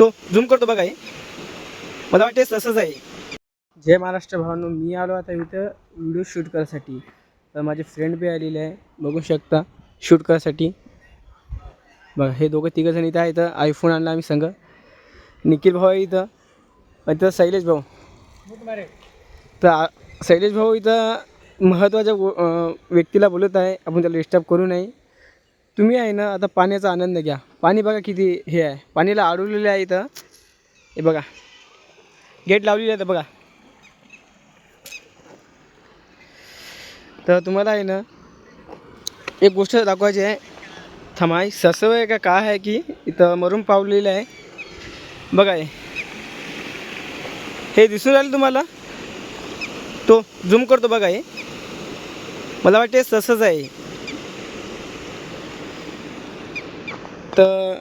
तो झूम करतो बघा हे. मला वाटते तसंच आहे. जय महाराष्ट्र भावांनो मी आलो आता इथं व्हिडिओ शूट करायसाठी. तर माझे फ्रेंड बी आलेले आहे बघू शकता शूट करायसाठी. बघा हे दोघं तिघं जण इथं आहे इथं आयफोन आणला आम्ही संग. निखिल भाऊ आहे इथं. आणि इथं शैलेश भाऊ. तर शैलेश भाऊ इथं महत्त्वाच्या व्यक्तीला बोलत आहे. आपण त्याला डिस्टर्ब करू नये. तुम्ही आहे ना आता पाण्याचा आनंद घ्या. पाणी बघा किती हे आहे. पाणीला अडवलेलं आहे इथं. हे बघा. गेट लावलेले आहे तर बघा. तर तुम्हाला आहे ना एक गोष्ट दाखवायची आहे. थमाई ससव आहे का काय आहे की इथं मरून पावलेलं आहे. बघा हे. दिसून राहिलं तुम्हाला? तो झूम करतो बघा हे. मला वाटते ससच आहे. तर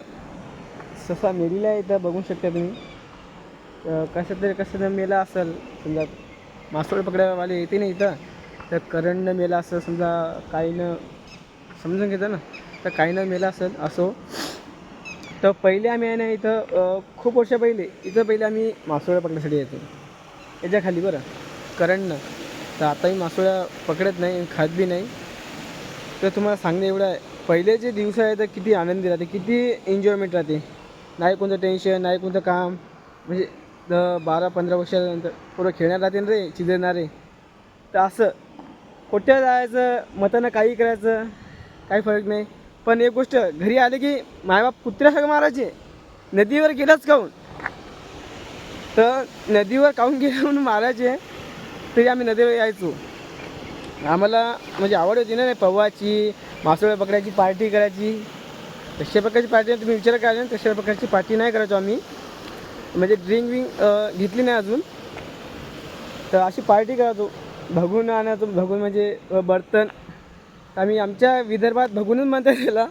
ससा मेलेला आहे इथं बघू शकता तुम्ही. तर कसं तरी कसं मेला असेल समजा मासोळी पकडायवाले येते नाही इथं तर करंटनं मेला असेल समजा काहीनं समजून घेतं ना तर काहीनं मेला असेल असो. तर पहिले आम्ही आहे ना इथं खूप वर्ष पहिले इथं पहिले आम्ही मासोळ्या पकडण्यासाठी येतो. याच्या खाली बरं करंटनं तर आताही मासोळ्या पकडत नाही खात बी नाही. तर तुम्हाला सांगणं एवढं आहे पहिले जे दिवस आहे तर किती आनंदी राहते किती एन्जॉयमेंट राहते. नाही कोणतं टेन्शन नाही कोणतं काम. म्हणजे द- बारा पंधरा वर्षानंतर पुरं खेळणार राहते ना रे चिजणारे तर असं कुठे जायचं मतानं काही करायचं काही फरक नाही. पण एक गोष्ट घरी आले की मायबाप कुत्र्यासारखं मारायचे. नदीवर गेलाच काहून तर नदीवर काहून गेलं म्हणून मारायचे तरी आम्ही नदीवर यायचो. आम्हाला म्हणजे आवड होती ना पवाची मासोळ्या पकडायची पार्टी करायची. तशा प्रकारची पार्टी तुम्ही विचार करा ना तशा प्रकारची पार्टी नाही करायचो आम्ही. म्हणजे ड्रिंक विंक घेतली नाही अजून. तर अशी पार्टी करायचो. भगून आणायचो भगून म्हणजे बर्तन. आम्ही आमच्या विदर्भात भगूनच म्हणतात त्याला.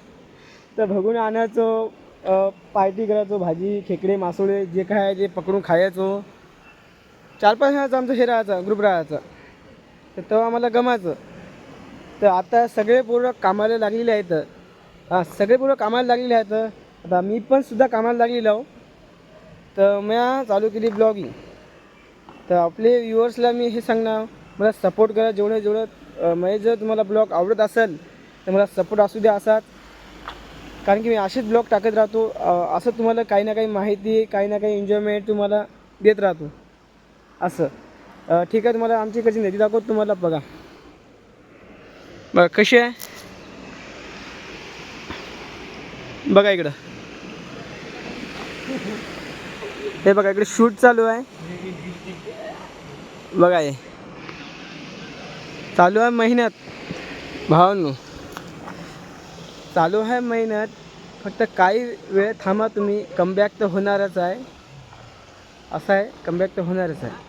तर भगून आणायचो पार्टी करायचो भाजी खेकडे मासोळे जे काय आहे पकडून खायचो. चार पाच जणांचा आमचं हे राहायचा ग्रुप राहायचा. तर तेव्हा आम्हाला गमायचं तर आता सगळे पोरं कामाला लागलेले आहेत. हां सगळे पोरं कामाला लागलेले आहेत. आता मी पण सुद्धा कामाला लागलेलो आहो. तर म्या चालू केली ब्लॉगिंग तर आपले व्ह्युअर्सला मी हे सांगणार मला सपोर्ट करा जेवढं जेवढं म्हणजे जर तुम्हाला ब्लॉग आवडत असेल तर मला सपोर्ट असू द्या असाच. कारण की मी असेच ब्लॉग टाकत राहतो असं तुम्हाला काही ना काही माहिती काही ना काही एन्जॉयमेंट तुम्हाला देत राहतो. असं. ठीक आहे तुम्हाला आमची कशी नदी दाखवतो तुम्हाला बघा. बघा कशी आहे? बघा इकडं. हे बघा इकडे शूट चालू आहे. बघा हे. चालू आहे महिन्यात. भावांनो चालू आहे महिन्यात. फक्त काही वेळ थांबा तुम्ही कमबॅक तर होणारच आहे. असं आहे कमबॅक तर होणारच आहे.